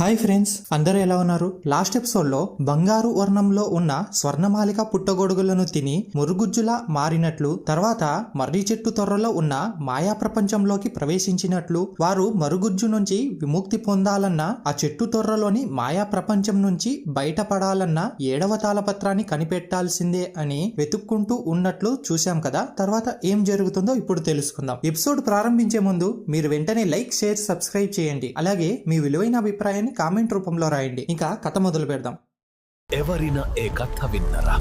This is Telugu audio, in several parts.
హాయ్ ఫ్రెండ్స్ అందరూ ఎలా ఉన్నారు? లాస్ట్ ఎపిసోడ్లో బంగారు వర్ణంలో ఉన్న స్వర్ణమాలిక పుట్టగొడుగులను తిని మురుగుజ్జులా మారినట్లు తర్వాత మర్రి చెట్టు తొర్రలో ఉన్న మాయా ప్రపంచంలోకి ప్రవేశించినట్లు వారు మరుగుజ్జు నుంచి విముక్తి పొందాలన్న ఆ చెట్టు తొర్రలోని మాయా ప్రపంచం నుంచి బయటపడాలన్న ఏడవ తాళపత్రాన్ని కనిపెట్టాల్సిందే అని వెతుక్కుంటూ ఉన్నట్లు చూశాం కదా? తర్వాత ఏం జరుగుతుందో ఇప్పుడు తెలుసుకుందాం. ఎపిసోడ్ ప్రారంభించే ముందు మీరు వెంటనే లైక్ షేర్ సబ్స్క్రైబ్ చేయండి. అలాగే మీ విలువైన అభిప్రాయాన్ని కామెంట్ రూపంలో రాయండి. ఇంకా కథ మొదలు పెడదాం. ఎవరిన ఏ కథ విన్నరా?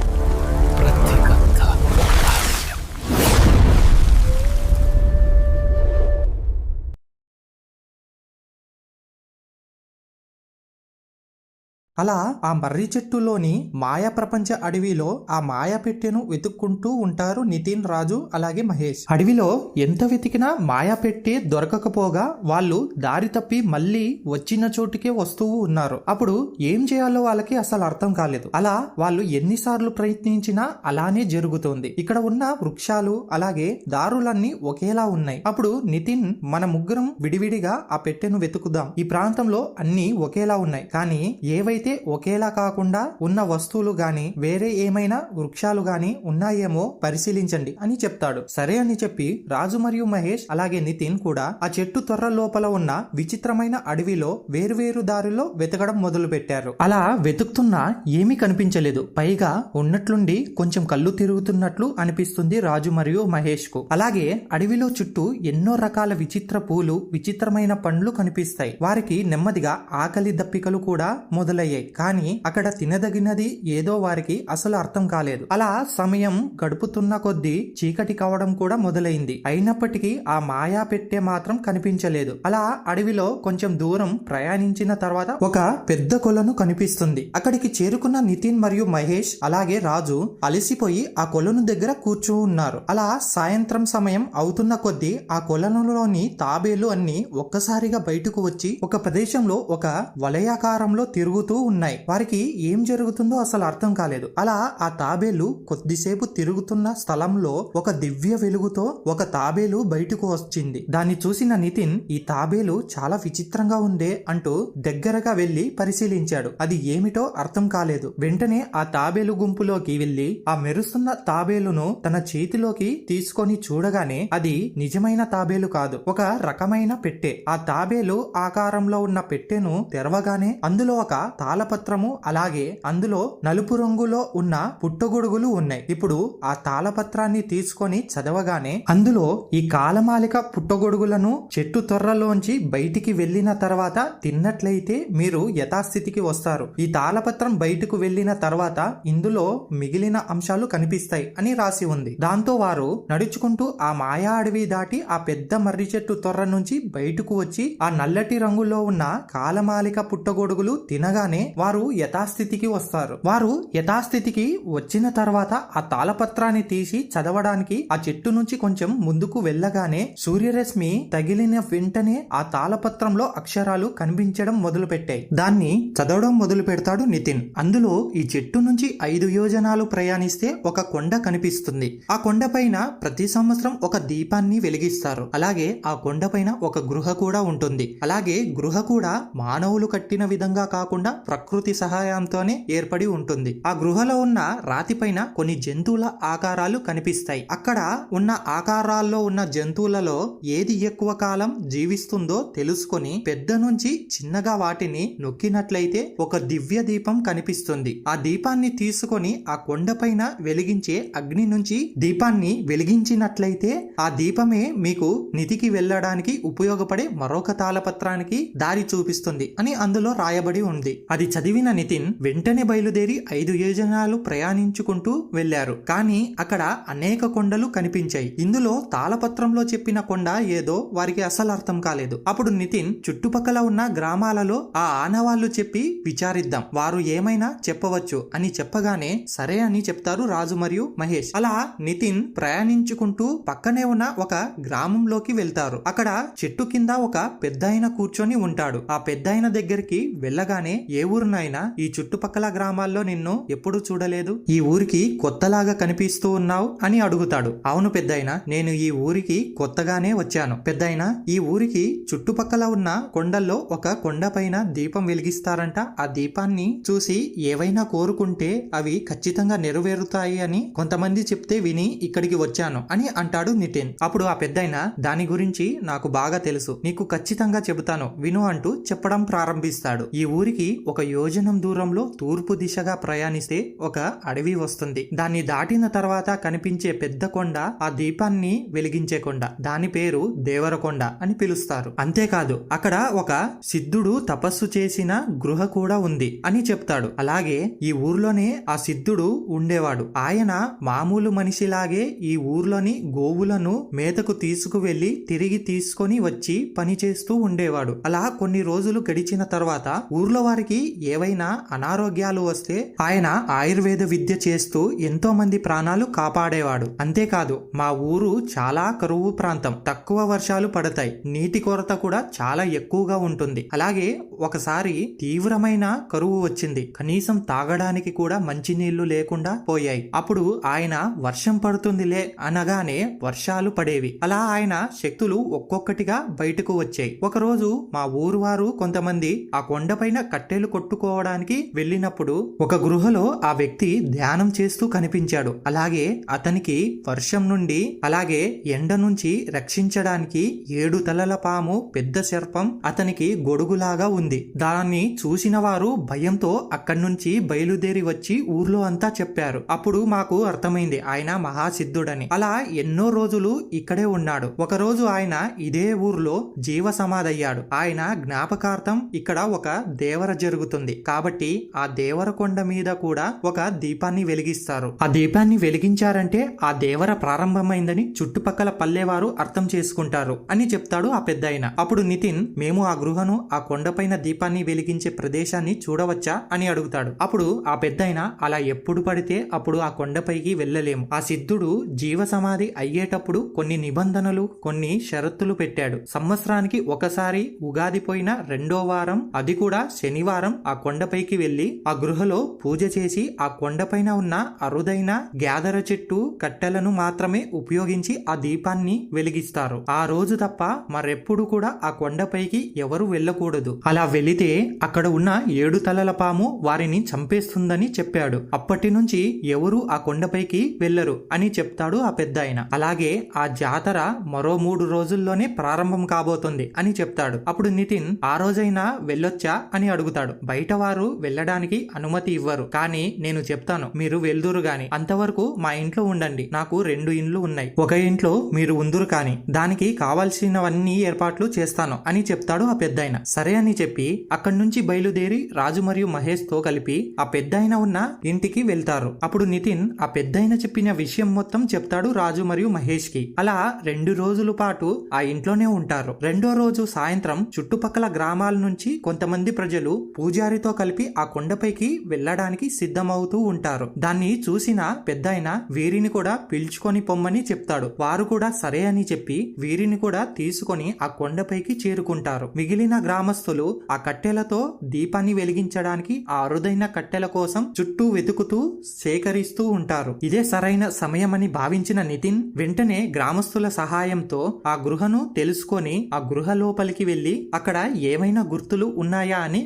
అలా ఆ మర్రి చెట్టులోని మాయా ప్రపంచ అడవిలో ఆ మాయా పెట్టెను వెతుక్కుంటూ ఉంటారు నితిన్ రాజు అలాగే మహేష్. అడవిలో ఎంత వెతికినా మాయా పెట్టె దొరకకపోగా వాళ్ళు దారి తప్పి మళ్ళీ వచ్చిన చోటుకే వస్తూ ఉన్నారు. అప్పుడు ఏం చేయాలో వాళ్ళకి అసలు అర్థం కాలేదు. అలా వాళ్ళు ఎన్నిసార్లు ప్రయత్నించినా అలానే జరుగుతుంది. ఇక్కడ ఉన్న వృక్షాలు అలాగే దారులన్నీ ఒకేలా ఉన్నాయి. అప్పుడు నితిన్ మన ముగ్గురం విడివిడిగా ఆ పెట్టెను వెతుకుదాం. ఈ ప్రాంతంలో అన్ని ఒకేలా ఉన్నాయి. కానీ ఏవైతే ఒకేలా కాకుండా ఉన్న వస్తువులు గాని వేరే ఏమైనా వృక్షాలు గాని ఉన్నాయేమో పరిశీలించండి అని చెప్తాడు. సరే అని చెప్పి రాజు మరియు మహేష్ అలాగే నితిన్ కూడా ఆ చెట్టు తొర్ర లోపల ఉన్న విచిత్రమైన అడవిలో వేరువేరు దారిలో వెతకడం మొదలు పెట్టారు అలా వెతుకుతున్నా ఏమీ కనిపించలేదు. పైగా ఉన్నట్లుండి కొంచెం కళ్ళు తిరుగుతున్నట్లు అనిపిస్తుంది రాజు మరియు మహేష్కు అలాగే అడవిలో చుట్టూ ఎన్నో రకాల విచిత్ర పూలు విచిత్రమైన పండ్లు కనిపిస్తాయి. వారికి నెమ్మదిగా ఆకలి దప్పికలు కూడా మొదలయ్యాయి. కానీ అక్కడ తినదగినది ఏదో వారికి అసలు అర్థం కాలేదు. అలా సమయం గడుపుతున్న కొద్దీ చీకటి కావడం కూడా మొదలైంది. అయినప్పటికీ ఆ మాయా పెట్టె మాత్రం కనిపించలేదు. అలా అడవిలో కొంచెం దూరం ప్రయాణించిన తర్వాత ఒక పెద్ద కొలను కనిపిస్తుంది. అక్కడికి చేరుకున్న నితిన్ మరియు మహేష్ అలాగే రాజు అలసిపోయి ఆ కొలను దగ్గర కూర్చో ఉన్నారు. అలా సాయంత్రం సమయం అవుతున్న కొద్దీ ఆ కొలనులోని తాబేలు అన్ని ఒక్కసారిగా బయటకు వచ్చి ఒక ప్రదేశంలో ఒక వలయాకారంలో తిరుగుతూ ఉన్నాయి. వారికి ఏం జరుగుతుందో అసలు అర్థం కాలేదు. అలా ఆ తాబేలు కొద్దిసేపు తిరుగుతున్న స్థలంలో ఒక దివ్య వెలుగుతో ఒక తాబేలు బయటకు వచ్చింది. దాన్ని చూసిన నితిన్ ఈ తాబేలు చాలా విచిత్రంగా ఉందే అంటూ దగ్గరగా వెళ్ళి పరిశీలించాడు. అది ఏమిటో అర్థం కాలేదు. వెంటనే ఆ తాబేలు గుంపులోకి వెళ్ళి ఆ మెరుస్తున్న తాబేలును తన చేతిలోకి తీసుకొని చూడగానే అది నిజమైన తాబేలు కాదు ఒక రకమైన పెట్టె. ఆ తాబేలు ఆకారంలో ఉన్న పెట్టెను తెరవగానే అందులో ఒక తాళపత్రము అలాగే అందులో నలుపు రంగులో ఉన్న పుట్టగొడుగులు ఉన్నాయి. ఇప్పుడు ఆ తాళపత్రాన్ని తీసుకొని చదవగానే అందులో ఈ కాలమాలిక పుట్టగొడుగులను చెట్టు తొర్రలోంచి బయటికి వెళ్ళిన తర్వాత తిన్నట్లయితే మీరు యథాస్థితికి వస్తారు. ఈ తాళపత్రం బయటకు వెళ్ళిన తర్వాత ఇందులో మిగిలిన అంశాలు కనిపిస్తాయి అని రాసి ఉంది. దాంతో వారు నడుచుకుంటూ ఆ మాయా అడవి దాటి ఆ పెద్ద మర్రి చెట్టు తొర్ర నుంచి బయటకు వచ్చి ఆ నల్లటి రంగులో ఉన్న కాలమాలిక పుట్టగొడుగులు తినగానే వారు యథాస్థితికి వస్తారు. వారు యథాస్థితికి వచ్చిన తర్వాత ఆ తాళపత్రాన్ని తీసి చదవడానికి ఆ చెట్టు నుంచి కొంచెం ముందుకు వెళ్ళగానే సూర్యరశ్మి తగిలిన వెంటనే ఆ తాళపత్రంలో అక్షరాలు కనిపించడం మొదలు పెట్టాయి దాన్ని చదవడం మొదలు పెడతాడు నితిన్. అందులో ఈ చెట్టు నుంచి ఐదు యోజనాలు ప్రయాణిస్తే ఒక కొండ కనిపిస్తుంది. ఆ కొండ పైన ప్రతి సంవత్సరం ఒక దీపాన్ని వెలిగిస్తారు. అలాగే ఆ కొండ పైన ఒక గృహ కూడా ఉంటుంది. అలాగే గృహ కూడా మానవులు కట్టిన విధంగా కాకుండా ప్రకృతి సహాయంతోనే ఏర్పడి ఉంటుంది. ఆ గృహలో ఉన్న రాతిపైన కొన్ని జంతువుల ఆకారాలు కనిపిస్తాయి. అక్కడ ఉన్న ఆకారాల్లో ఉన్న జంతువులలో ఏది ఎక్కువ కాలం జీవిస్తుందో తెలుసుకొని పెద్ద నుంచి చిన్నగా వాటిని నొక్కినట్లయితే ఒక దివ్య దీపం కనిపిస్తుంది. ఆ దీపాన్ని తీసుకొని ఆ కొండపైన వెలిగించే అగ్ని నుంచి దీపాన్ని వెలిగించినట్లయితే ఆ దీపమే మీకు నిధికి వెళ్ళడానికి ఉపయోగపడే మరొక తాళపత్రానికి దారి చూపిస్తుంది అని అందులో రాయబడి ఉంది. అది చదివిన నితిన్ వెంటనే బయలుదేరి ఐదు యోజనాలు ప్రయాణించుకుంటూ వెళ్ళారు కానీ అక్కడ అనేక కొండలు కనిపించాయి. ఇందులో తాళపత్రంలో చెప్పిన కొండ ఏదో వారికి అసలు అర్థం కాలేదు. అప్పుడు నితిన్ చుట్టుపక్కల ఉన్న గ్రామాలలో ఆ ఆనవాళ్ళు చెప్పి విచారిద్దాం. వారు ఏమైనా చెప్పవచ్చు అని చెప్పగానే సరే అని చెప్తారు రాజు మరియు మహేష్. అలా నితిన్ ప్రయాణించుకుంటూ పక్కనే ఉన్న ఒక గ్రామంలోకి వెళ్తారు. అక్కడ చెట్టు కింద ఒక పెద్దాయన కూర్చొని ఉంటాడు. ఆ పెద్దాయన దగ్గరికి వెళ్ళగానే ఏ ఊరునైనా ఈ చుట్టుపక్కల గ్రామాల్లో నిన్ను ఎప్పుడూ చూడలేదు? ఈ ఊరికి కొత్తలాగా కనిపిస్తూ ఉన్నావు అని అడుగుతాడు. అవును పెద్దయినా నేను ఈ ఊరికి కొత్తగానే వచ్చాను. పెద్దయినా ఈ ఊరికి చుట్టుపక్కల ఉన్న కొండల్లో ఒక కొండపైన దీపం వెలిగిస్తారంట. ఆ దీపాన్ని చూసి ఏవైనా కోరుకుంటే అవి ఖచ్చితంగా నెరవేరుతాయి అని కొంతమంది చెప్తే విని ఇక్కడికి వచ్చాను అని అంటాడు నితిన్. అప్పుడు ఆ పెద్దయిన దాని గురించి నాకు బాగా తెలుసు. నీకు ఖచ్చితంగా చెబుతాను. విను అంటూ చెప్పడం ప్రారంభిస్తాడు. ఈ ఊరికి ఒక యోజనం దూరంలో తూర్పు దిశగా ప్రయాణిస్తే ఒక అడవి వస్తుంది. దాన్ని దాటిన తర్వాత కనిపించే పెద్ద కొండ ఆ దీపాన్ని వెలిగించే కొండ. దాని పేరు దేవరకొండ అని పిలుస్తారు. అంతేకాదు అక్కడ ఒక సిద్ధుడు తపస్సు చేసిన గృహ కూడా ఉంది అని చెప్తాడు. అలాగే ఈ ఊర్లోనే ఆ సిద్ధుడు ఉండేవాడు. ఆయన మామూలు మనిషిలాగే ఈ ఊర్లోని గోవులను మేతకు తీసుకువెళ్ళి తిరిగి తీసుకొని వచ్చి పని చేస్తూ ఉండేవాడు. అలా కొన్ని రోజులు గడిచిన తర్వాత ఊర్లో వారికి ఏవైనా అనారోగ్యాలు వస్తే ఆయన ఆయుర్వేద విద్య చేస్తూ ఎంతో మంది ప్రాణాలు కాపాడేవాడు. అంతేకాదు మా ఊరు చాలా కరువు ప్రాంతం. తక్కువ వర్షాలు పడతాయి. నీటి కొరత కూడా చాలా ఎక్కువగా ఉంటుంది. అలాగే ఒకసారి తీవ్రమైన కరువు వచ్చింది. కనీసం తాగడానికి కూడా మంచినీళ్ళు లేకుండా పోయాయి. అప్పుడు ఆయన వర్షం పడుతుందిలే అనగానే వర్షాలు పడేవి. అలా ఆయన శక్తులు ఒక్కొక్కటిగా బయటకు వచ్చాయి. ఒకరోజు మా ఊరు వారు కొంతమంది ఆ కొండపైన కట్టెలు కొట్టుకోవడానికి వెళ్ళినప్పుడు ఒక గృహలో ఆ వ్యక్తి ధ్యానం చేస్తూ కనిపించాడు. అలాగే అతనికి వర్షం నుండి అలాగే ఎండ నుంచి రక్షించడానికి ఏడు తలల పాము పెద్ద సర్పం అతనికి గొడుగులాగా ఉంది. దాన్ని చూసిన వారు భయంతో అక్కడి నుంచి బయలుదేరి వచ్చి ఊర్లో అంతా చెప్పారు. అప్పుడు మాకు అర్థమైంది ఆయన మహాసిద్ధుడని. అలా ఎన్నో రోజులు ఇక్కడే ఉన్నాడు. ఒక రోజు ఆయన ఇదే ఊర్లో జీవ సమాధయ్యాడు ఆయన జ్ఞాపకార్థం ఇక్కడ ఒక దేవర జరుగు తిరుగుతుంది కాబట్టి ఆ దేవరకొండ మీద కూడా ఒక దీపాన్ని వెలిగిస్తారు. ఆ దీపాన్ని వెలిగించారంటే ఆ దేవర ప్రారంభమైందని చుట్టుపక్కల పల్లెవారు అర్థం చేసుకుంటారు అని చెప్తాడు ఆ పెద్దాయన. అప్పుడు నితిన్ మేము ఆ గృహను ఆ కొండపైన దీపాన్ని వెలిగించే ప్రదేశాన్ని చూడవచ్చా? అని అడుగుతాడు. అప్పుడు ఆ పెద్దాయన అలా ఎప్పుడు పడితే అప్పుడు ఆ కొండపైకి వెళ్ళలేము. ఆ సిద్ధుడు జీవ సమాధి అయ్యేటప్పుడు కొన్ని నిబంధనలు కొన్ని షరతులు పెట్టాడు. సంవత్సరానికి ఒకసారి ఉగాది పోయిన రెండో వారం అది కూడా శనివారం ఆ కొండపైకి వెళ్ళి ఆ గృహలో పూజ చేసి ఆ కొండపైన ఉన్న అరుదైన గ్యాదర చెట్టు కట్టెలను మాత్రమే ఉపయోగించి ఆ దీపాన్ని వెలిగిస్తారు. ఆ రోజు తప్ప మరెప్పుడు కూడా ఆ కొండపైకి ఎవరు వెళ్ళకూడదు. అలా వెళితే అక్కడ ఉన్న ఏడు తలల పాము వారిని చంపేస్తుందని చెప్పాడు. అప్పటి నుంచి ఎవరు ఆ కొండపైకి వెళ్ళరు అని చెప్తాడు ఆ పెద్ద అలాగే ఆ జాతర మరో మూడు రోజుల్లోనే ప్రారంభం కాబోతుంది అని చెప్తాడు. అప్పుడు నితిన్ ఆ రోజైనా వెళ్ళొచ్చా? అని అడుగుతాడు. బయట వారు వెళ్ళడానికి అనుమతి ఇవ్వరు. కానీ నేను చెప్తాను మీరు వెళ్దురు గాని అంతవరకు మా ఇంట్లో ఉండండి. నాకు రెండు ఇండ్లు ఉన్నాయి. ఒక ఇంట్లో మీరు ఉందురు కాని దానికి కావాల్సినవన్నీ ఏర్పాట్లు చేస్తాను అని చెప్తాడు ఆ పెద్దాయన. సరే అని చెప్పి అక్కడి నుంచి బయలుదేరి రాజు మరియు మహేష్తో కలిపి ఆ పెద్దాయన ఉన్న ఇంటికి వెళ్తారు. అప్పుడు నితిన్ ఆ పెద్దాయన చెప్పిన విషయం మొత్తం చెప్తాడు రాజు మరియు మహేష్కి అలా రెండు రోజుల పాటు ఆ ఇంట్లోనే ఉంటారు. రెండో రోజు సాయంత్రం చుట్టుపక్కల గ్రామాల నుంచి కొంతమంది ప్రజలు పూజారితో కలిపి ఆ కొండపైకి వెళ్ళడానికి సిద్ధమవుతూ ఉంటారు. దాన్ని చూసిన పెద్దాయన వీరిని కూడా పిలుచుకొని పొమ్మని చెప్తాడు. వారు కూడా సరే అని చెప్పి వీరిని కూడా తీసుకొని ఆ కొండపైకి చేరుకుంటారు. మిగిలిన గ్రామస్తులు ఆ కట్టెలతో దీపాన్ని వెలిగించడానికి ఆ అరుదైన కట్టెల కోసం చుట్టూ వెతుకుతూ సేకరిస్తూ ఉంటారు. ఇదే సరైన సమయమని భావించిన నితిన్ వెంటనే గ్రామస్తుల సహాయంతో ఆ గృహను తెలుసుకొని ఆ గృహ లోపలికి వెళ్ళి అక్కడ ఏమైనా గుర్తులు ఉన్నాయా అని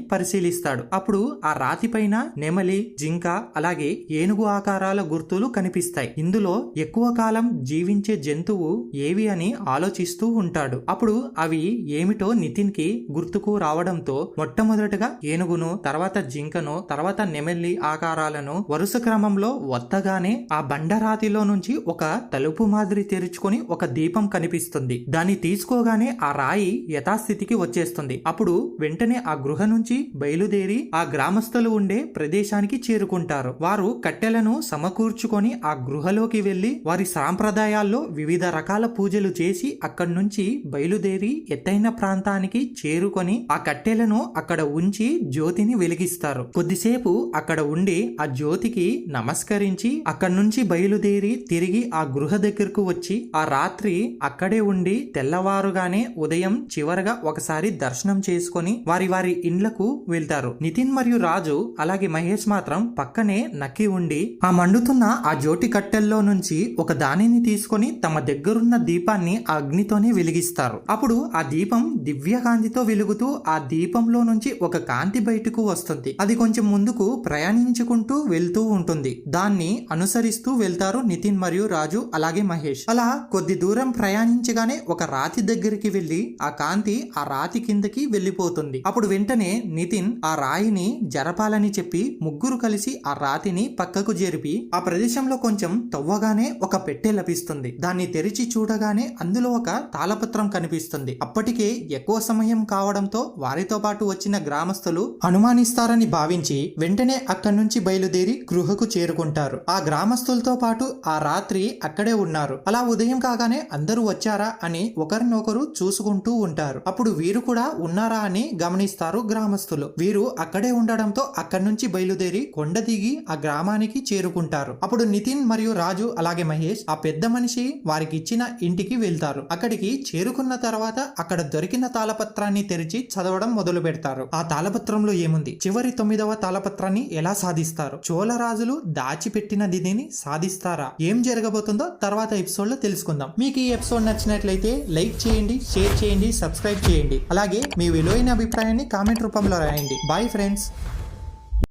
పరిశీలిస్తాడు అప్పుడు ఆ రాతి పైన నెమలి జింక అలాగే ఏనుగు ఆకారాల గుర్తులు కనిపిస్తాయి. ఇందులో ఎక్కువ కాలం జీవించే జంతువు ఏవి అని ఆలోచిస్తూ ఉంటాడు. అప్పుడు అవి ఏమిటో నితిన్కి గుర్తుకు రావడంతో మొట్టమొదటగా ఏనుగును తర్వాత జింకను తర్వాత నెమలి ఆకారాలను వరుస క్రమంలో వత్తగానే ఆ బండరాతిలో నుంచి ఒక తలుపు మాదిరి తెరుచుకొని ఒక దీపం కనిపిస్తుంది. దాన్ని తీసుకోగానే ఆ రాయి యథాస్థితికి వచ్చేస్తుంది. అప్పుడు వెంటనే ఆ గృహ నుంచి బయలుదేరి ఆ గ్రామస్తులు ఉండే ప్రదేశానికి చేరుకుంటారు. వారు కట్టెలను సమకూర్చుకొని ఆ గృహలోకి వెళ్ళి వారి సాంప్రదాయాల్లో వివిధ రకాల పూజలు చేసి అక్కడి నుంచి బయలుదేరి ఎత్తైన ప్రాంతానికి చేరుకొని ఆ కట్టెలను అక్కడ ఉంచి జ్యోతిని వెలిగిస్తారు. కొద్దిసేపు అక్కడ ఉండి ఆ జ్యోతికి నమస్కరించి అక్కడి నుంచి బయలుదేరి తిరిగి ఆ గృహ దగ్గరకు వచ్చి ఆ రాత్రి అక్కడే ఉండి తెల్లవారుగానే ఉదయం చివరగా ఒకసారి దర్శనం చేసుకొని వారి వారి ఇండ్లకు వెళ్తారు. పెట్టారు నితిన్ మరియు రాజు అలాగే మహేష్ మాత్రం పక్కనే నక్కి ఉండి ఆ మండుతున్న ఆ జోటి కట్టెల్లో నుంచి ఒక దానిని తీసుకొని తమ దగ్గరున్న దీపాన్ని ఆ అగ్నితోనే వెలిగిస్తారు. అప్పుడు ఆ దీపం దివ్య కాంతితో వెలుగుతూ ఆ దీపంలో నుంచి ఒక కాంతి బయటకు వస్తుంది. అది కొంచెం ముందుకు ప్రయాణించుకుంటూ వెళ్తూ ఉంటుంది. దాన్ని అనుసరిస్తూ వెళ్తారు నితిన్ మరియు రాజు అలాగే మహేష్. అలా కొద్ది దూరం ప్రయాణించగానే ఒక రాతి దగ్గరికి వెళ్ళి ఆ కాంతి ఆ రాతి కిందకి వెళ్ళిపోతుంది అప్పుడు వెంటనే నితిన్ ఆ రాయిని జరపాలని చెప్పి ముగ్గురు కలిసి ఆ రాతిని పక్కకు జరిపి ఆ ప్రదేశంలో కొంచెం తవ్వగానే ఒక పెట్టె లభిస్తుంది. దాన్ని తెరిచి చూడగానే అందులో ఒక తాళపత్రం కనిపిస్తుంది. అప్పటికే ఎక్కువ సమయం కావడంతో వారితో పాటు వచ్చిన గ్రామస్తులు అనుమానిస్తారని భావించి వెంటనే అక్కడి నుంచి బయలుదేరి గృహకు చేరుకుంటారు. ఆ గ్రామస్తులతో పాటు ఆ రాత్రి అక్కడే ఉన్నారు. అలా ఉదయం కాగానే అందరూ వచ్చారా అని ఒకరినొకరు చూసుకుంటూ ఉంటారు. అప్పుడు వీరు కూడా ఉన్నారా అని గమనిస్తారు గ్రామస్తులు. వీరు అక్కడే ఉండడంతో అక్కడి నుంచి బయలుదేరి కొండ దిగి ఆ గ్రామానికి చేరుకుంటారు. అప్పుడు నితిన్ మరియు రాజు అలాగే మహేష్ ఆ పెద్ద మనిషి వారికి ఇచ్చిన ఇంటికి వెళ్తారు. అక్కడికి చేరుకున్న తర్వాత అక్కడ దొరికిన తాళపత్రాన్ని తెరిచి చదవడం మొదలు పెడతారు. ఆ తాళపత్రంలో ఏముంది? చివరి తొమ్మిదవ తాళపత్రాన్ని ఎలా సాధిస్తారు? చోళరాజులు దాచిపెట్టిన దీనిని సాధిస్తారా? ఏం జరగబోతుందో తర్వాత ఎపిసోడ్లో తెలుసుకుందాం. మీకు ఈ ఎపిసోడ్ నచ్చినట్లయితే లైక్ చేయండి షేర్ చేయండి సబ్స్క్రైబ్ చేయండి. అలాగే మీ విలువైన అభిప్రాయాన్ని కామెంట్ రూపంలో రాయండి. Bye friends